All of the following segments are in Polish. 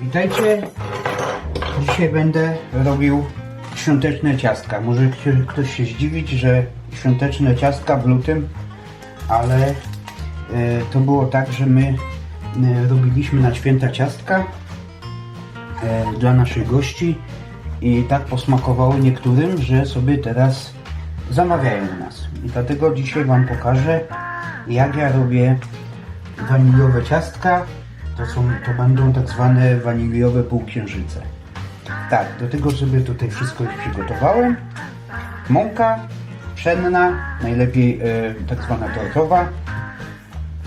Witajcie. Dzisiaj będę robił świąteczne ciastka. Może ktoś, się zdziwić, że świąteczne ciastka w lutym, ale e, to było tak, że my e, robiliśmy na święta ciastka e, dla naszych gości i tak posmakowały niektórym, że sobie teraz zamawiają u nas. I dlatego dzisiaj Wam pokażę, jak ja robię waniliowe ciastka. To, są, to będą tak zwane waniliowe półksiężyce. Tak, do tego sobie tutaj wszystko już przygotowałem. Mąka pszenna, najlepiej e, tak zwana tortowa.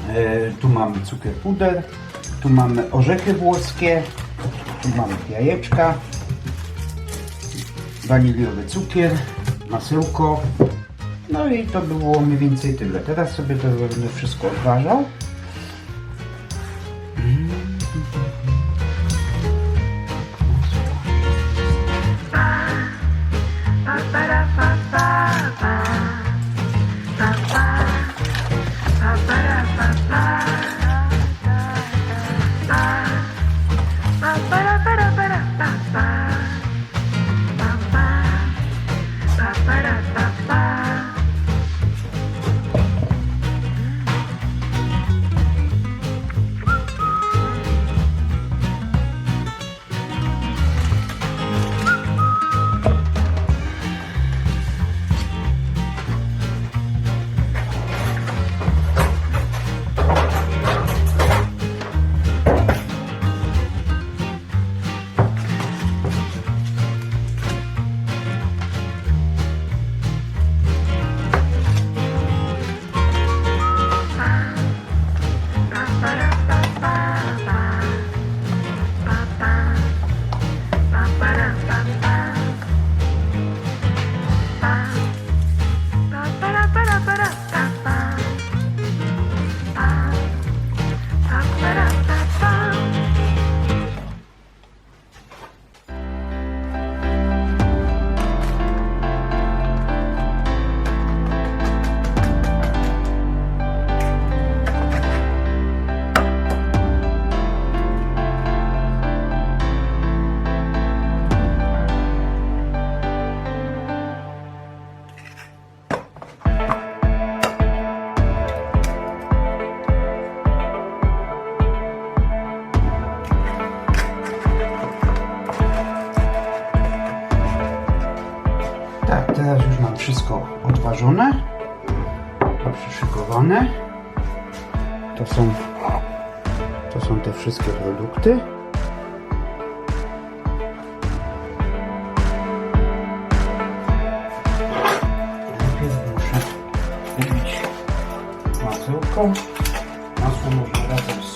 E, tu mamy cukier puder, tu mamy orzechy włoskie, tu mamy jajeczka, waniliowy cukier, masełko. No i to było mniej więcej tyle. Teraz sobie to będę wszystko odważał. Teraz już mam wszystko odważone, przyszykowane. To są, to są te wszystkie produkty. Najpierw muszę kupić masełko. Masło może razem z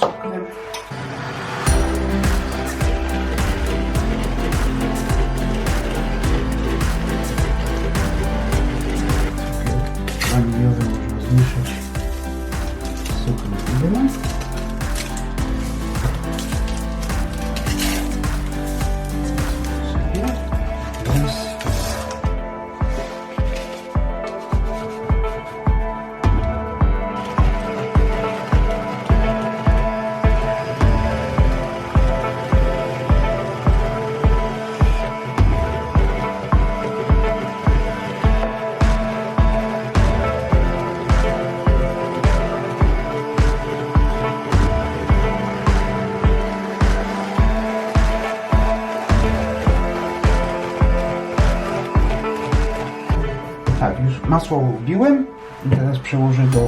masło wbiłem i teraz przełożę do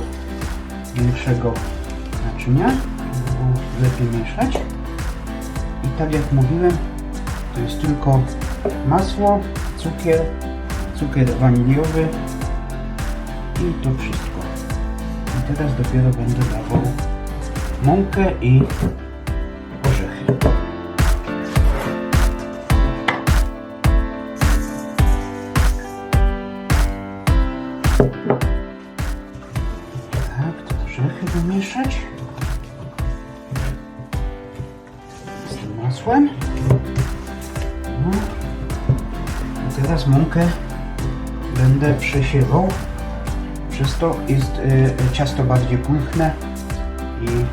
większego naczynia, żeby lepiej mieszać. I tak jak mówiłem, to jest tylko masło, cukier, cukier waniliowy i to wszystko. I teraz dopiero będę dawał mąkę i wymieszać z masłem. No. I teraz mąkę będę przesiewał. Przez to jest y, ciasto bardziej płynne i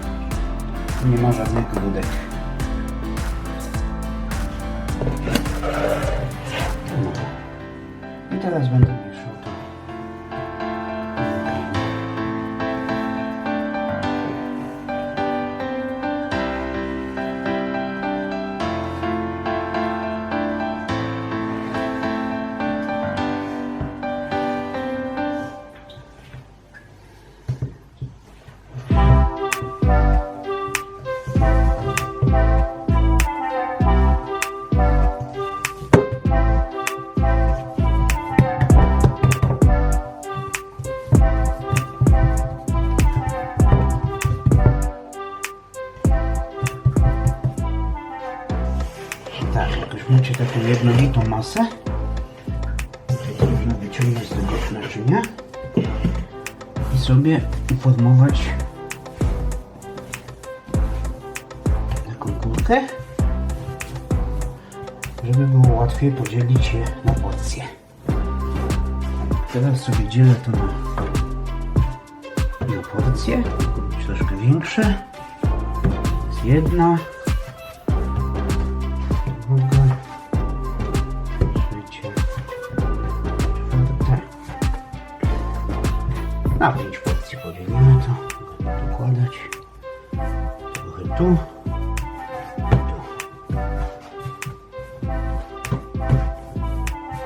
nie ma żadnych grudek. No. I teraz będę masę, to można wyciągnąć z tego naczynia i sobie uformować taką kulkę, żeby było łatwiej podzielić je na porcje. Teraz sobie dzielę to na, na porcje, troszkę większe. Jest jedna, Dokładać. Trochę tu.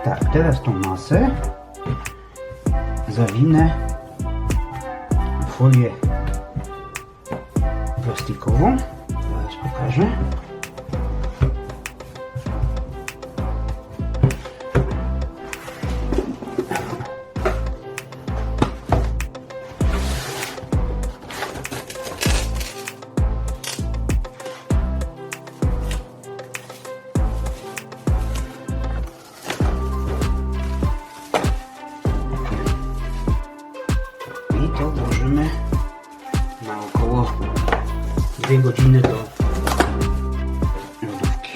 Tak, teraz tą masę zawinę w folię plastikową. Zaraz pokażę. 2 godziny do lodówki.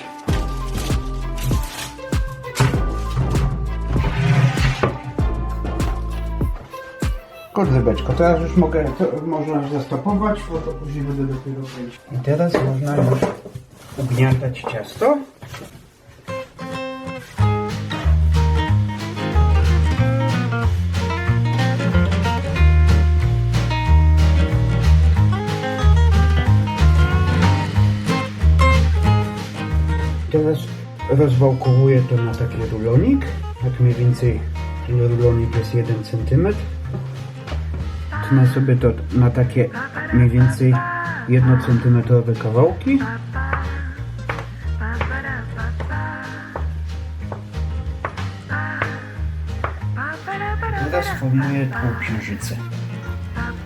Kurde beczko, teraz już mogę, to można zastopować, bo to później będę dopiero wejść. I teraz można już ugniatać ciasto. Rozwałkowuję to na taki rulonik. Tak mniej więcej rulonik jest 1 cm. Tnę sobie to na takie mniej więcej 1 cm kawałki. Teraz formuję półksiężycę.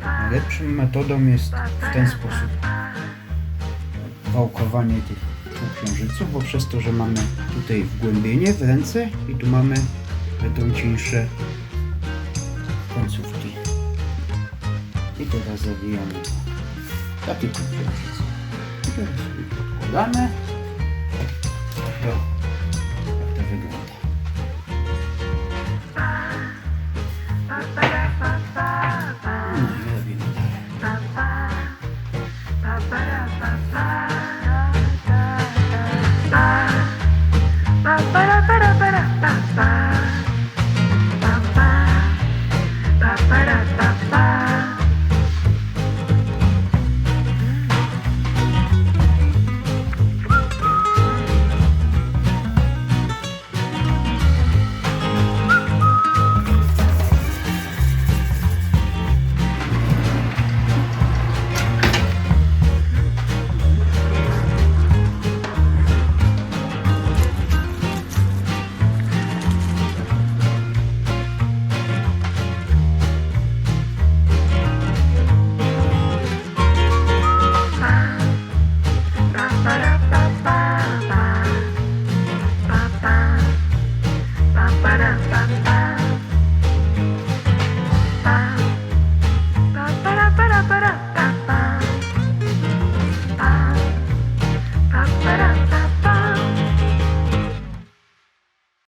Najlepszą metodą jest w ten sposób wałkowanie tych półksiężyców, bo przez to, że mamy tutaj wgłębienie w ręce i tu mamy będą cieńsze końcówki. I teraz zawijamy takie półksiężyce. I teraz podkładamy